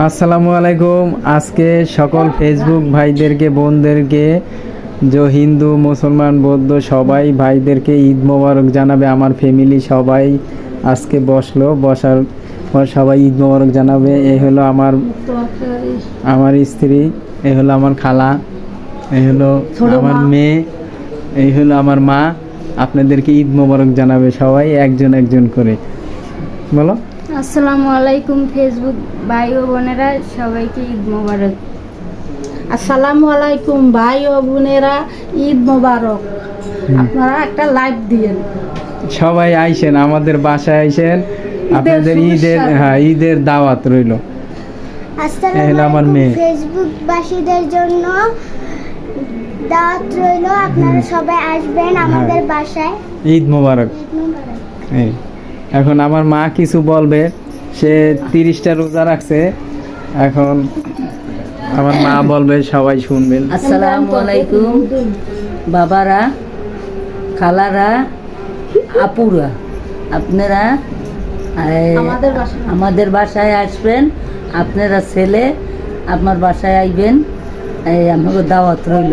আসসালামু আলাইকুম। আজকে সকল ফেসবুক ভাইদেরকে বোনদেরকে যে হিন্দু মুসলমান বৌদ্ধ সবাই ভাইদেরকে ঈদ মোবারক জানাবে আমার ফ্যামিলি সবাই আজকে বসল বসার পর সবাই ঈদ মোবারক জানাবে। এই হলো আমার আমার স্ত্রী এই হলো আমার খালা এই হলো আমার মেয়ে এই হলো আমার মা। আপনাদেরকে ঈদ মোবারক জানাবে সবাই একজন একজন করে। বলো। আসসালামু আলাইকুম ফেসবুক ভাই ও বোনেরা সবাইকে ঈদ মোবারক। আসসালামু আলাইকুম ভাই ও বোনেরা ঈদ মোবারক। আপনারা একটা লাইভ দিয়েন। সবাই আইসেন আমাদের বাসায় আইসেন। আপনাদের ঈদের হ্যাঁ ঈদের দাওয়াত রইল। আমার মেয়ে। ফেসবুক বাসীদের জন্য দাওয়াত রইল। আপনারা সবাই আসবেন আমাদের বাসায়। ঈদ মোবারক। এই। এখন আমার মা কিছু বলবে সে তিরিশটা রোজা রাখছে এখন আমার মা বলবে সবাই শুনবেন। আসসালামু আলাইকুম বাবারা খালারা আপুরা আপনারা আমাদের বাসায়। আসবেন আপনারা ছেলে আপনার বাসায় আইবেন এই আমাকে দাওয়াত রইল।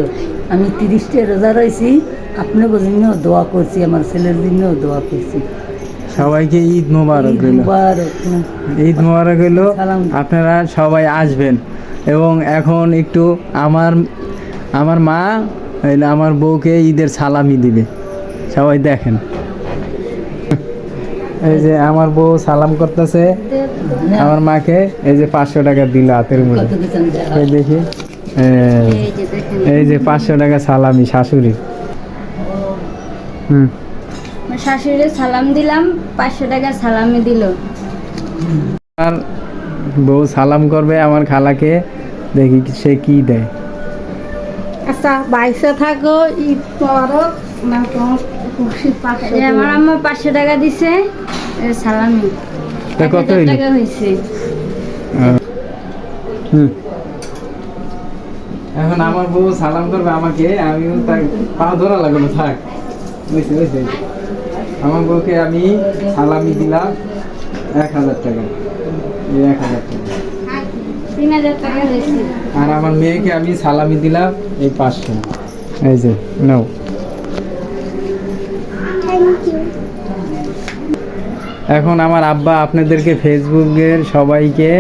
আমি তিরিশটা রোজা রয়েছি আপনাকে জন্য দোয়া করছি আমার ছেলের জন্য দোয়া করছি। সবাইকে ঈদ মোবারক ঈদ রইল। মুবারক। ঈদ মোবারক হইল। আপনারা সবাই আসবেন। এবং এখন একটু আমার আমার মা হইল আমার বউকে ঈদের সালামি দিবে। সবাই দেখেন। এই যে আমার বউ সালাম করতেছে। আমার মাকে এই যে পাঁচশো টাকা দিল হাতের মধ্যে দেখি। এই, যে পাঁচশো টাকা সালামি শাশুড়ি। হুম। শাশুড়ি সালাম দিলাম পাঁচশো টাকা সালামি দিল। আর বউ সালাম করবে আমার খালাকে দেখি সে কি দেয়। আচ্ছা বাইসে থাকো ঈদ না আমার আম্মা পাঁচশো টাকা দিছে সালামি। কত টাকা হয়েছে। হুম। এখন আমার বউ সালাম করবে আমাকে আমি তার পা ধরা লাগল থাক। আমার বউকে আমি সালামি দিলাম এক হাজার টাকা। এই এক হাজার টাকা। আর আমার মেয়েকে আমি সালামি দিলাম এই পাঁচশো। এই যে নাও। এখন আমার আব্বা আপনাদেরকে ফেসবুকের সবাইকে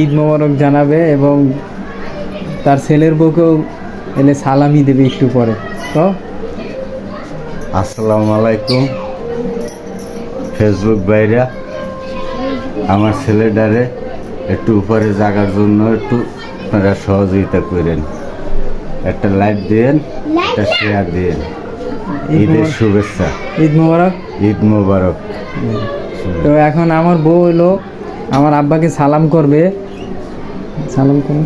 ঈদ মোবারক জানাবে এবং তার ছেলের বউকেও এলে সালামি দেবে একটু পরে। তো? আসসালামু আলাইকুম। ফেসবুক বাইরা আমার ছেলেটারে একটু উপরে জাগার জন্য একটু আপনারা সহযোগিতা করেন। একটা লাইক দিয়েন একটা শেয়ার দিয়েন ঈদের শুভেচ্ছা। ঈদ মোবারক। ঈদ মোবারক। তো এখন আমার বউ হলো আমার আব্বাকে সালাম করবে। সালাম করুন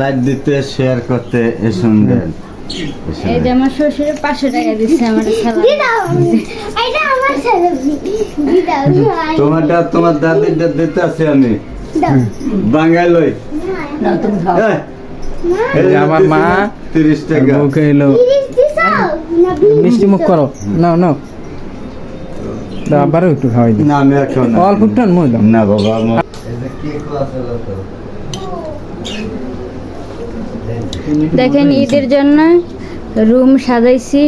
লাইক দিতে শেয়ার করতে এ শুনবেন এই যে আমার শ্বশুরে পাঁচশো টাকা দিচ্ছে আমার সালামি। দিদাও এটা আমার সেলিব্রিটি দিদাও তোমারটা তোমার দাদিরটা দিতে আছি আমি। বাঙালই না আমার মা তিরিশ টাকা। এলো না মিষ্টি মুখ করো। নাও দাও আবারও একটু খাওয়াই না আমি এখন অল্প একটু মই দাও না বাবা আমার দেখেন ঈদের জন্য রুম সাজাইছি।